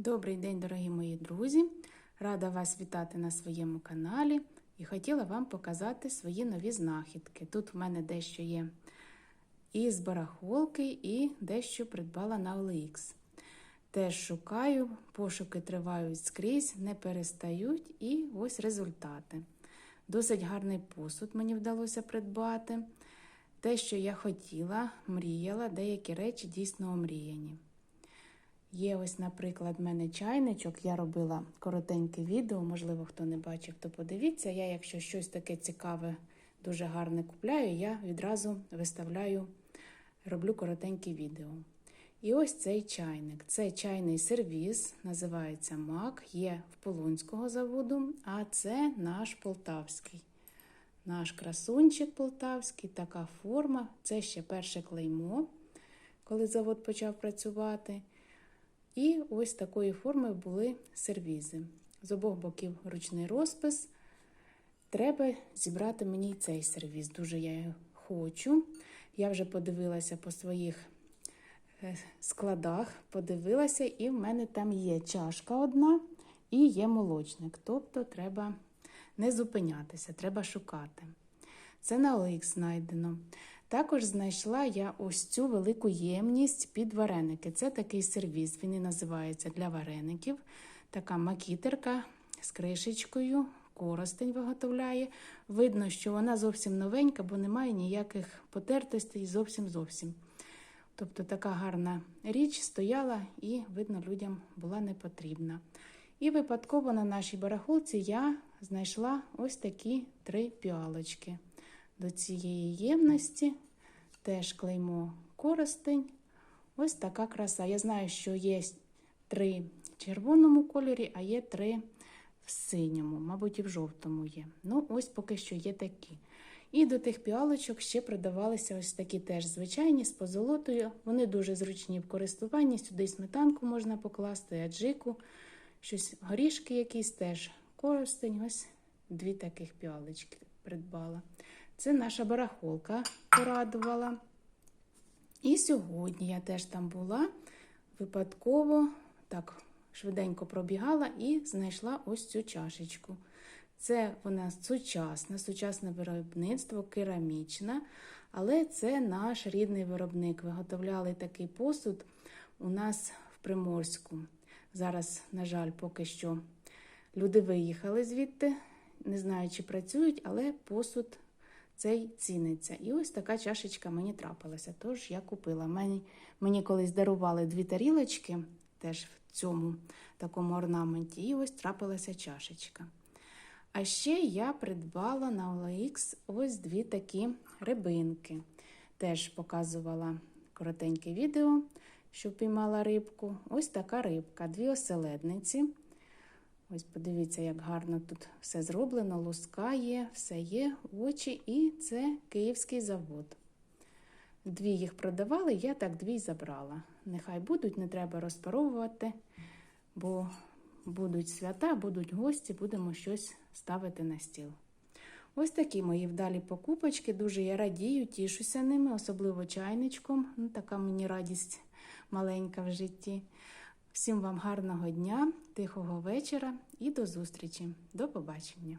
Добрий день, дорогі мої друзі! Рада вас вітати на своєму каналі і хотіла вам показати свої нові знахідки. Тут в мене дещо є і з барахолки, і дещо придбала на OLX. Теж шукаю, пошуки тривають скрізь, не перестають, і ось результати. Досить гарний посуд мені вдалося придбати. Те, що я хотіла, мріяла, деякі речі дійсно омріяні. Є ось, наприклад, в мене чайничок. Я робила коротеньке відео, можливо, хто не бачив, то подивіться. Я, якщо щось таке цікаве, дуже гарне купляю, я відразу виставляю, роблю коротеньке відео. І ось цей чайник. Це чайний сервіс, називається МАК, є в Полонського заводу, а це наш полтавський. Наш красунчик полтавський, така форма. Це ще перше клеймо, коли завод почав працювати. І ось такої форми були сервізи. З обох боків ручний розпис. Треба зібрати мені цей сервіз. Дуже я його хочу. Я вже подивилася по своїх е, складах, подивилася, і в мене там є чашка одна і є молочник. Тобто треба не зупинятися, треба шукати. Це на OLX знайдено. Також знайшла я ось цю велику ємність під вареники. Це такий сервіс, він і називається для вареників. Така макітерка з кришечкою, коростень виготовляє. Видно, що вона зовсім новенька, бо немає ніяких потертостей зовсім зовсім. Тобто така гарна річ стояла і, видно, людям була не потрібна. І випадково на нашій барахолці я знайшла ось такі три піалочки. До цієї ємності теж клеймо коростень. Ось така краса. Я знаю, що є три в червоному кольорі, а є три в синьому, мабуть, і в жовтому є. Ну, ось поки що є такі. І до тих піалочок ще продавалися ось такі теж звичайні з позолотою. Вони дуже зручні в користуванні. Сюди сметанку можна покласти, аджику, щось горішки якісь теж коростень. Ось дві таких піалочки придбала. Це наша барахолка порадувала. І сьогодні я теж там була, випадково так швиденько пробігала і знайшла ось цю чашечку. Це вона сучасна, сучасне виробництво, керамічна, але це наш рідний виробник. Виготовляли такий посуд у нас в Приморську. Зараз, на жаль, поки що люди виїхали звідти, не знаю, чи працюють, але посуд цей ціниться. І ось така чашечка мені трапилася. Тож я купила. Мені, мені колись дарували дві тарілочки, теж в цьому такому орнаменті, і ось трапилася чашечка. А ще я придбала на OLX ось дві такі рибинки. Теж показувала коротеньке відео, що піймала рибку. Ось така рибка, дві оселедниці. Ось подивіться, як гарно тут все зроблено, луска є, все є, очі, і це київський завод. Дві їх продавали, я так дві забрала. Нехай будуть, не треба розпаровувати, бо будуть свята, будуть гості, будемо щось ставити на стіл. Ось такі мої вдалі покупочки. Дуже я радію, тішуся ними, особливо чайничком. Ну, Така мені радість маленька в житті. Всім вам гарного дня, тихого вечора і до зустрічі. До побачення!